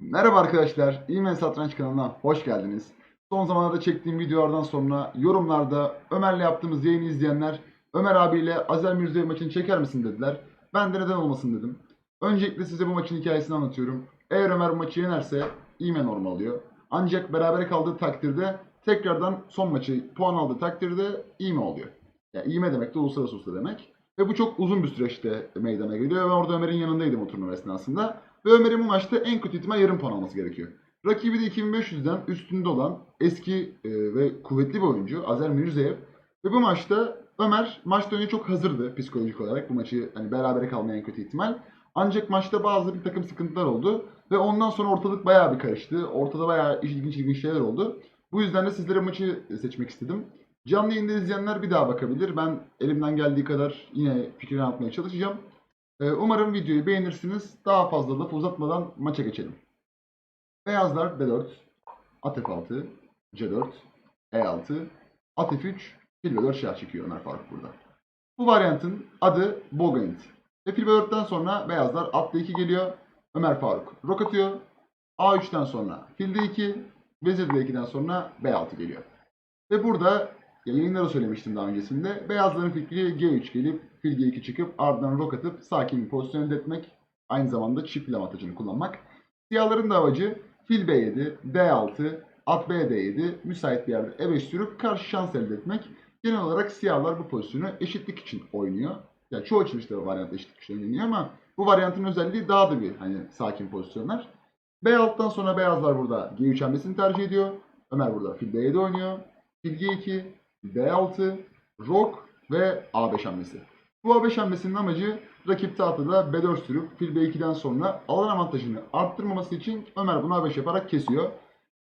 Merhaba arkadaşlar, İmen Satranç kanalına hoş geldiniz. Son zamanlarda çektiğim videolardan sonra yorumlarda Ömer'le yaptığımız yayını izleyenler Ömer abiyle Azer Mirzo'ya maçını çeker misin dediler. Ben de neden olmasın dedim. Öncelikle size bu maçın hikayesini anlatıyorum. Eğer Ömer bu maçı yenerse İmen normal alıyor. Ancak berabere kaldığı takdirde tekrardan son maçı puan aldığı takdirde İme oluyor. Yani İme demek de uluslararası usta demek. Ve bu çok uzun bir süreçte meydana geliyor. Ben orada Ömer'in yanındaydım o turnuva esnasında. Ve Ömer'in bu maçta en kötü ihtimal yarım puan alması gerekiyor. Rakibi de 2500'den üstünde olan eski e, ve kuvvetli bir oyuncu Azer Mirzaev. Ve bu maçta Ömer maçtan önce çok hazırdı psikolojik olarak bu maçı hani berabere kalmaya en kötü ihtimal. Ancak maçta bazı bir takım sıkıntılar oldu ve ondan sonra ortalık bayağı bir karıştı. Ortada bayağı ilginç ilginç şeyler oldu. Bu yüzden de sizlere maçı seçmek istedim. Canlı yayında izleyenler bir daha bakabilir. Ben elimden geldiği kadar yine fikrini anlatmaya çalışacağım. Ee, Umarım videoyu beğenirsiniz. Daha fazla lafı uzatmadan maça geçelim. Beyazlar D4, at F6, C4, E6, at F3, fil B4 şah çekiyor Ömer Faruk burada. Bu varyantın adı Bogant. Ve fil B4'ten sonra beyazlar at D2 geliyor. Ömer Faruk rok atıyor. A3'ten sonra fil D2, vezir D2'den sonra B6 geliyor. Ve burada ya yayınlarda söylemiştim daha öncesinde. Beyazların fikri G3 gelip fil G2 çıkıp ardından rok atıp sakin bir pozisyon elde etmek. Aynı zamanda çift fil avantajını kullanmak. Siyahların da amacı fil B7, D6, at B D7 müsait bir yerde E5 sürüp karşı şans elde etmek. Genel olarak siyahlar bu pozisyonu eşitlik için oynuyor. Yani çoğu açılışta varyant eşitlik için oynanıyor ama bu varyantın özelliği daha da bir hani sakin pozisyonlar. B6'dan sonra beyazlar burada G3 hamlesini tercih ediyor. Ömer burada fil B7 oynuyor. Fil G2, B6, Rok ve A5 hamlesi. Bu A5 hamlesinin amacı rakip tahtada B4 sürüp fil B2'den sonra alan avantajını arttırmaması için Ömer bunu A5 yaparak kesiyor.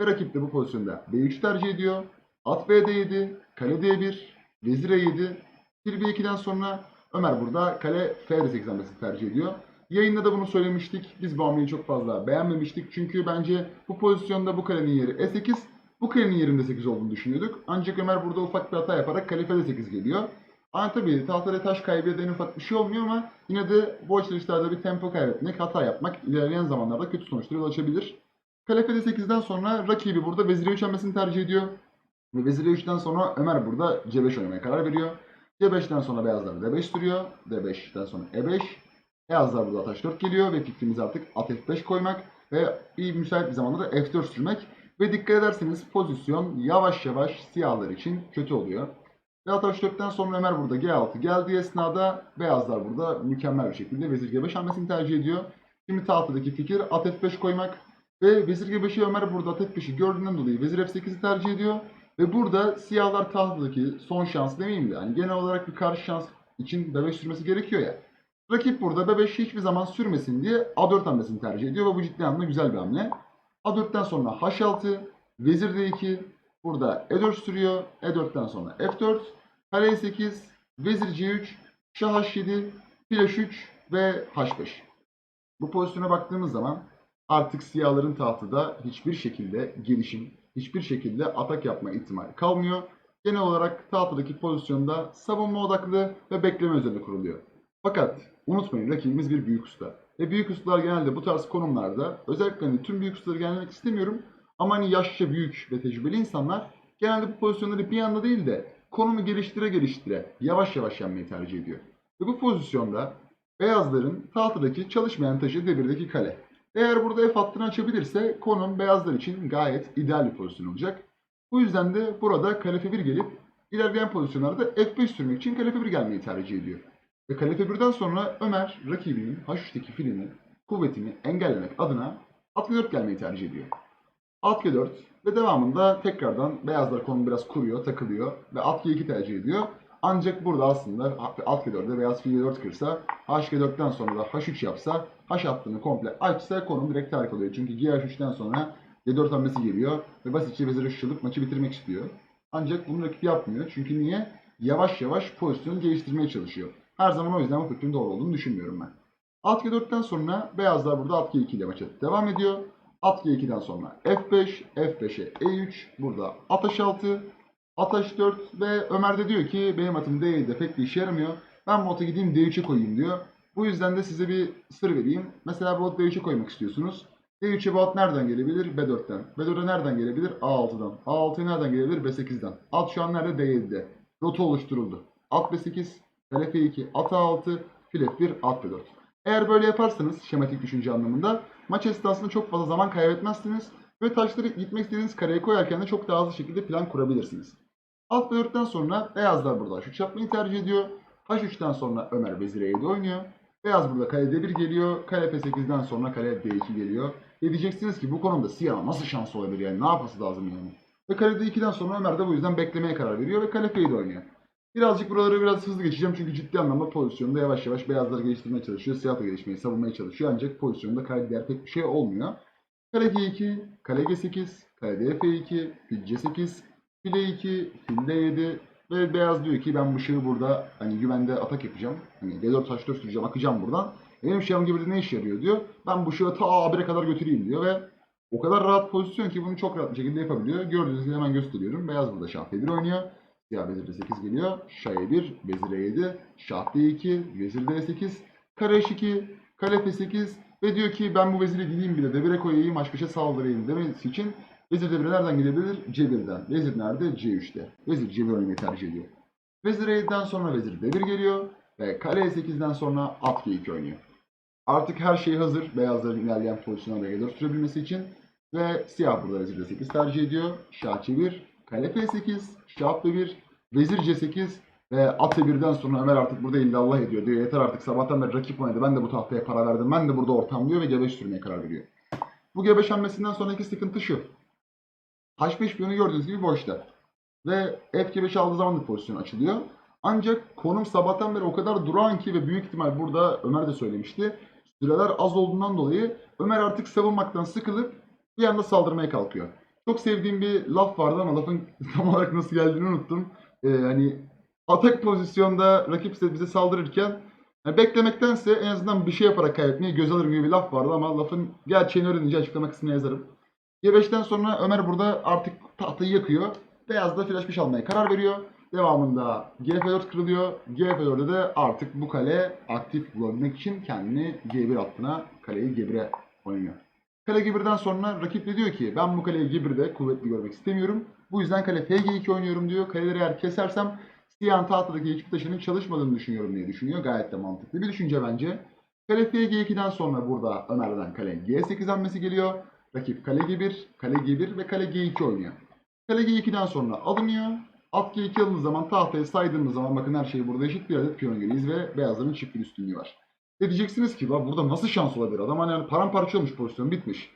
Ve rakip de bu pozisyonda B3 tercih ediyor. At B7, kale D1, vezir E7, fil B2'den sonra Ömer burada kale F8 hamlesini tercih ediyor. Yayında da bunu söylemiştik. Biz bu hamleyi çok fazla beğenmemiştik. Çünkü bence bu pozisyonda bu kalenin yeri E8, bu kalenin yerinde 8 olduğunu düşünüyorduk. Ancak Ömer burada ufak bir hata yaparak kale F8 geliyor. Ama tabii tahtada taş kaybeden ufak bir şey olmuyor ama yine de bu açılışlarda bir tempo kaybetmek, hata yapmak ilerleyen zamanlarda kötü sonuçlara yol açabilir. Kale F8'den sonra rakibi burada vezir E3 hamlesini tercih ediyor. Ve vezir E3'ten sonra Ömer burada C5 oynamaya karar veriyor. C5'ten sonra beyazlar D5 sürüyor. D5'ten sonra E5. Beyazlar burada taş 4 geliyor ve fikrimiz artık at F5 koymak ve bir müsait bir zamanda da F4 sürmek. Ve dikkat ederseniz pozisyon yavaş yavaş siyahlar için kötü oluyor. Ve at H4'ten sonra Ömer burada G6 geldiği esnada beyazlar burada mükemmel bir şekilde vezir G5 hamlesini tercih ediyor. Şimdi tahtadaki fikir at F5 koymak. Ve vezir G5'i Ömer burada at F5'i gördüğünden dolayı vezir F8'i tercih ediyor. Ve burada siyahlar tahtadaki son şans demeyeyim de yani genel olarak bir karşı şans için B5 sürmesi gerekiyor ya. Rakip burada B5 hiçbir zaman sürmesin diye A4 hamlesini tercih ediyor ve bu ciddi anlamda güzel bir hamle. A4'ten sonra H6, vezir D2, burada E4 sürüyor. E4'ten sonra F4, kale E8, vezir C3, şah H7, fil H3 ve H5. Bu pozisyona baktığımız zaman artık siyahların tahtada hiçbir şekilde gelişim, hiçbir şekilde atak yapma ihtimali kalmıyor. Genel olarak tahtadaki pozisyonda savunma odaklı ve bekleme üzerine kuruluyor. Fakat unutmayın rakibimiz bir büyük usta. Ve büyük ustalar genelde bu tarz konumlarda özellikle hani tüm büyük ustaları gelmek istemiyorum ama hani yaşça büyük ve tecrübeli insanlar genelde bu pozisyonları bir anda değil de konumu geliştire geliştire yavaş yavaş yenmeyi tercih ediyor. Ve bu pozisyonda beyazların tahtadaki çalışmayan taşı devirdeki kale. Eğer burada F hattını açabilirse konum beyazlar için gayet ideal bir pozisyon olacak. Bu yüzden de burada kale F1 gelip ilerleyen pozisyonlarda F5 sürmek için kale F1 gelmeyi tercih ediyor. Ve kale F1'den sonra Ömer rakibinin H3'teki filinin kuvvetini engellemek adına at G4 gelmeyi tercih ediyor. At G4 ve devamında tekrardan beyazlar konu biraz kuruyor, takılıyor ve at G2 tercih ediyor. Ancak burada aslında at G4'de beyaz fil G4 kırsa, H4'ten sonra da H3 yapsa, H hattını komple açsa konum direkt terk oluyor. Çünkü G3'ten sonra G4 hamlesi geliyor ve basitçe vezir ışılıp maçı bitirmek istiyor. Ancak bunu rakip yapmıyor. Çünkü niye? Yavaş yavaş pozisyonu geliştirmeye çalışıyor. Her zaman o yüzden bu fikrin doğru olduğunu düşünmüyorum ben. At G4'ten sonra beyazlar burada at G2 ile maça devam ediyor. At G2'den sonra F5, F5'e E3, burada at H6, at H4 ve Ömer de diyor ki benim atım D7'de pek bir işe yaramıyor. Ben bu atı gideyim D3'e koyayım diyor. Bu yüzden de size bir sır vereyim. Mesela bu atı D3'e koymak istiyorsunuz. D3'e bu at nereden gelebilir? B4'ten. B4'e nereden gelebilir? A6'dan. A6'ya nereden gelebilir? B8'den. At şu an nerede? D7'de. Rota oluşturuldu. At B8, kale F2, at A6, fil F1, at B4. Eğer böyle yaparsanız şematik düşünce anlamında maç esnasında çok fazla zaman kaybetmezsiniz ve taşları gitmek istediğiniz kareye koyarken de çok daha hızlı şekilde plan kurabilirsiniz. Alt B4'ten sonra beyazlar burada H3 yapmayı tercih ediyor. H3'ten sonra Ömer Vezir E7 oynuyor. Beyaz burada kale D1 geliyor. Kale F8'den sonra kale D2 geliyor. Ve diyeceksiniz ki bu konumda Siyah'a nasıl şans olabilir yani ne yapması lazım yani. Ve kale D2'den sonra Ömer de bu yüzden beklemeye karar veriyor ve kale F7 oynuyor. Birazcık buraları biraz hızlı geçeceğim çünkü ciddi anlamda pozisyonda yavaş yavaş beyazları geliştirmeye çalışıyor. Siyah da gelişmeyi savunmaya çalışıyor ancak pozisyonda kaybeder pek bir şey olmuyor. Kale G2, kale G8, kale DF2, fil C8, fil E2, fil D7 ve beyaz diyor ki ben bu şahı burada hani güvende atak yapacağım. Hani D4 taş 4 süreceğim akacağım buradan. Benim şahım gibi de ne işe yarıyor diyor. Ben bu şahı ta A1'e kadar götüreyim diyor ve o kadar rahat pozisyon ki bunu çok rahat bir şekilde yapabiliyor. Gördüğünüz gibi hemen gösteriyorum. Beyaz burada şah D1 oynuyor. Siyah vezir D8 geliyor. Şah E1, vezir E7, şah D2, vezir D8, kare H2, kale F8 ve diyor ki ben bu veziri gideyim bir de D1'e koyayım H5'e saldırayım demesi için vezir D1'e nereden gidebilir? C1'den. Vezir nerede? C3'te. Vezir C1 oynamayı tercih ediyor. Vezir E7'den sonra vezir D1 geliyor ve kale E8'den sonra at G2 oynuyor. Artık her şey hazır. Beyazların ilerleyen pozisyona gelir sürebilmesi için. Ve siyah burada vezir D8 tercih ediyor. Şah C1, kale F8, şah B1, vezir C8 ve at E1'den sonra Ömer artık burada illallah ediyor. Diyor yeter artık sabahtan beri rakip oynadı. Ben de bu tahtaya para verdim. Ben de burada ortam diyor ve G5 sürmeye karar veriyor. Bu G5 hamlesinden sonraki sıkıntı şu. H5 piyonu gördüğünüz gibi boşta. Ve F5 aldığı zaman da pozisyon açılıyor. Ancak konum sabahtan beri o kadar durağan ki ve büyük ihtimal burada Ömer de söylemişti. Süreler az olduğundan dolayı Ömer artık savunmaktan sıkılıp bir anda saldırmaya kalkıyor. Çok sevdiğim bir laf vardı ama lafın tam olarak nasıl geldiğini unuttum. Ee, hani atak pozisyonda rakip bize saldırırken yani beklemektense en azından bir şey yaparak kaybetmeyi göz alır gibi bir laf vardı ama lafın gerçeğini öğrenince açıklama kısmına yazarım. G5'ten sonra Ömer burada artık tahtayı yakıyor. Beyaz da flash 5 almaya karar veriyor. Devamında GF4 kırılıyor. GF4'de de artık bu kale aktif bulabilmek için kendini G1 hattına kaleyi G1'e oynuyor. Kale G1'den sonra rakip de diyor ki ben bu kaleyi G1'de kuvvetli görmek istemiyorum. Bu yüzden kale FG2 oynuyorum diyor. Kaleleri eğer kesersem siyahın tahtadaki hiçbir taşının çalışmadığını düşünüyorum diye düşünüyor. Gayet de mantıklı bir düşünce bence. Kale FG2'den sonra burada Ömer'den kale G8 hamlesi geliyor. Rakip kale G1, kale G1 ve kale G2 oynuyor. Kale G2'den sonra alınıyor. At G2 alındığı zaman tahtaya saydığımız zaman bakın her şey burada eşit bir adet piyon geliyiz ve beyazların çift bir üstünlüğü var. Ve diyeceksiniz ki "Lan burada nasıl şans olabilir? Adam hani yani paramparça olmuş pozisyon bitmiş.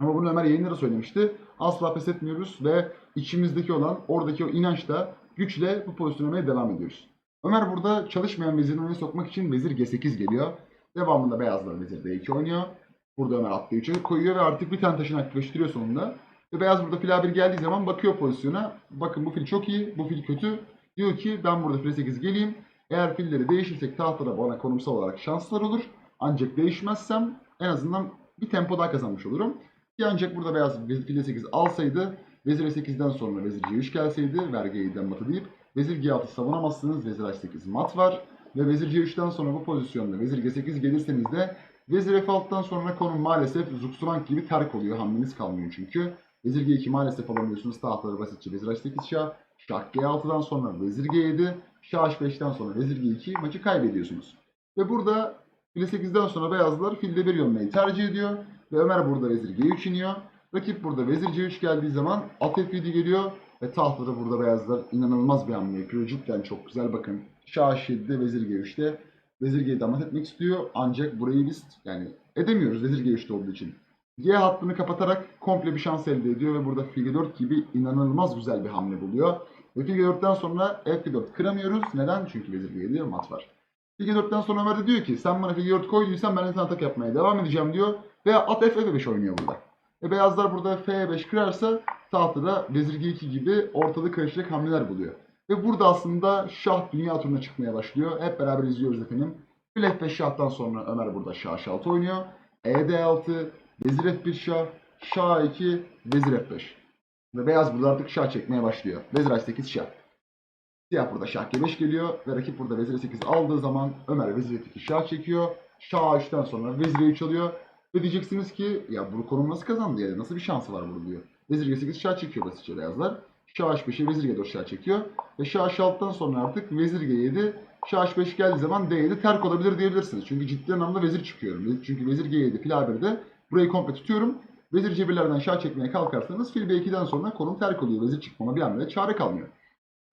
Ama bunu Ömer yayınlarda söylemişti. Asla pes etmiyoruz ve içimizdeki olan oradaki o inançla güçle bu pozisyonu oynamaya devam ediyoruz. Ömer burada çalışmayan vezirini oyuna sokmak için vezir G8 geliyor. Devamında beyazlar vezir D2 oynuyor. Burada Ömer at D3'e koyuyor ve artık bir tane taşını aktifleştiriyor sonunda. Ve beyaz burada fil A1 geldiği zaman bakıyor pozisyona. Bakın bu fil çok iyi, bu fil kötü. Diyor ki ben burada fil 8 geleyim. Eğer filleri değişirsek tahtada bana konumsal olarak şanslar olur. Ancak değişmezsem en azından bir tempo daha kazanmış olurum. Ki ancak burada beyaz fil 8 alsaydı vezir 8'den sonra vezir C3 gelseydi vergi 7'den matı deyip vezir G6 savunamazsınız. Vezir H8 mat var. Ve vezir C3'ten sonra bu pozisyonda vezir G8 gelirseniz de vezir F6'dan sonra konum maalesef Zugzwang gibi terk oluyor. Hamleniz kalmıyor çünkü. Vezir G2 maalesef alamıyorsunuz. Tahtaları basitçe vezir H8 şah. Şah G6'dan sonra vezir G7. Şah H5'ten sonra vezir G2 maçı kaybediyorsunuz. Ve burada fil 8'den sonra beyazlar filde bir yönmeyi tercih ediyor. Ve Ömer burada vezir G3 iniyor. Rakip burada vezir C3 geldiği zaman at F7 geliyor. Ve tahtada burada beyazlar inanılmaz bir hamle yapıyor. Cidden çok güzel bakın. Şah H7'de vezir G3'te. Vezir G7 damat etmek istiyor. Ancak burayı biz yani edemiyoruz vezir G3'te olduğu için. G hattını kapatarak komple bir şans elde ediyor ve burada fil 4 gibi inanılmaz güzel bir hamle buluyor. Ve fil 4'ten sonra F4 kıramıyoruz. Neden? Çünkü vezir G7 mat var. Fil 4'ten sonra Ömer de diyor ki sen bana fil 4 koyduysan ben sana atak yapmaya devam edeceğim diyor. Ve at F5 oynuyor burada. Ve beyazlar burada F5 kırarsa tahtada vezir G2 gibi ortalığı karışacak hamleler buluyor. Ve burada aslında şah dünya turuna çıkmaya başlıyor. Hep beraber izliyoruz efendim. Fil F5 şahtan sonra Ömer burada şah H6 oynuyor. E ED6, vezir F1 şah, şah 2, vezir F5. Ve beyaz burada artık şah çekmeye başlıyor. Vezir H8 şah. Siyah burada şah G5 geliyor ve rakip burada vezir 8 aldığı zaman Ömer vezir F2 şah çekiyor. Şah H3'ten sonra vezir E3 alıyor. Ve diyeceksiniz ki ya bu konum nasıl kazandı yani nasıl bir şansı var burada diyor. Vezir G8 şah çekiyor basitçe beyazlar. Şah H5'e Vezir G4 şah çekiyor. Ve Şah H6'dan sonra artık Vezir G7 Şah H5 geldiği zaman D7 terk olabilir diyebilirsiniz. Çünkü ciddi anlamda vezir çıkıyorum. Çünkü Vezir G7 fil A1'de burayı komple tutuyorum. Vezir C1'lerden şah çekmeye kalkarsanız fil B2'den sonra konum terk oluyor. Vezir çıkmama bir hamle çare kalmıyor.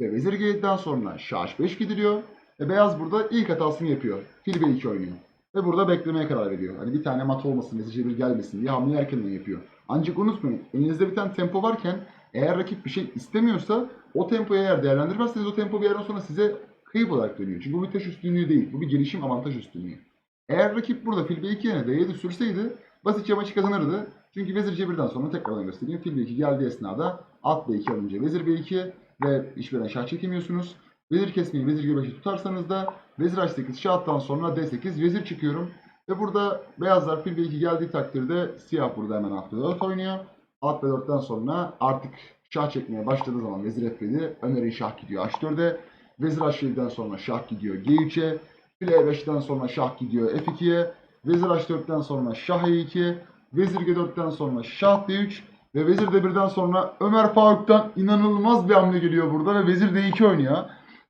Ve Vezir G7'den sonra Şah H5 gidiliyor. Ve beyaz burada ilk hatasını yapıyor. Fil B2 oynuyor. Ve burada beklemeye karar veriyor. Hani bir tane mat olmasın, Vezir C1 gelmesin diye hamleyi erkenden yapıyor. Ancak unutmayın elinizde bir tane tempo varken eğer rakip bir şey istemiyorsa o tempoyu eğer değerlendirmezseniz o tempo bir yerden sonra size kayıp olarak dönüyor. Çünkü bu bir taş üstünlüğü değil. Bu bir gelişim avantaj üstünlüğü. Eğer rakip burada fil B2 yerine D7 sürseydi basitçe maçı kazanırdı. Çünkü vezir C1'den sonra tekrardan göstereyim. Fil B2 geldiği esnada at B2 alınca vezir B2 ve hiçbir şah çekemiyorsunuz. Vezir kesmeyi vezir G5'i tutarsanız da vezir H8 şahtan sonra D8 vezir çıkıyorum. Ve burada beyazlar fil B2 geldiği takdirde siyah burada hemen at B4 oynuyor. At B4'ten sonra artık şah çekmeye başladığı zaman vezir F7 Ömer'in şah gidiyor H4'e. Vezir H7'den sonra şah gidiyor G3'e. Fil E5'ten sonra şah gidiyor F2'ye. Vezir H4'ten sonra şah E2. Vezir G4'ten sonra şah D3. Ve Vezir D1'den sonra Ömer Faruk'tan inanılmaz bir hamle geliyor burada ve Vezir D2 oynuyor.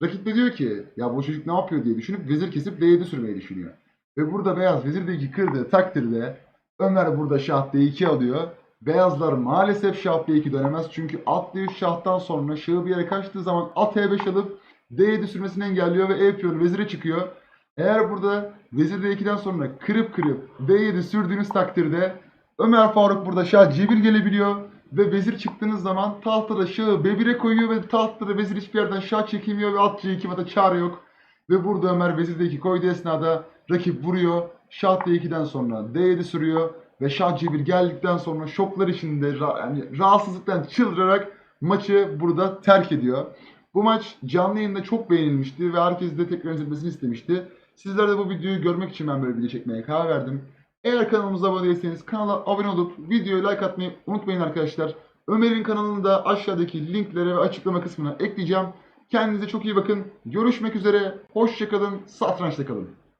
Rakip de diyor ki ya bu çocuk ne yapıyor diye düşünüp Vezir kesip D7 sürmeyi düşünüyor. Ve burada beyaz Vezir D2 kırdığı takdirde Ömer burada şah D2 alıyor. Beyazlar maalesef şah D2 dönemez çünkü at D3 şahtan sonra şahı bir yere kaçtığı zaman at E5 alıp D7 sürmesini engelliyor ve E piyonu vezire çıkıyor. Eğer burada vezir D2'den sonra kırıp kırıp D7 sürdüğünüz takdirde Ömer Faruk burada şah C1 gelebiliyor ve vezir çıktığınız zaman tahtada şahı B1'e koyuyor ve tahtada vezir hiçbir yerden şah çekemiyor ve at C2 mata çare yok. Ve burada Ömer vezir D2 koyduğu esnada rakip vuruyor. Şah D2'den sonra D7 sürüyor ve şah C1 geldikten sonra şoklar içinde yani rahatsızlıktan çıldırarak maçı burada terk ediyor. Bu maç canlı yayında çok beğenilmişti ve herkes de tekrar izlemesini istemişti. Sizler de bu videoyu görmek için ben böyle video çekmeye karar verdim. Eğer kanalımıza abone değilseniz kanala abone olup videoyu like atmayı unutmayın arkadaşlar. Ömer'in kanalını da aşağıdaki linklere ve açıklama kısmına ekleyeceğim. Kendinize çok iyi bakın. Görüşmek üzere. Hoşçakalın. Satrançta kalın.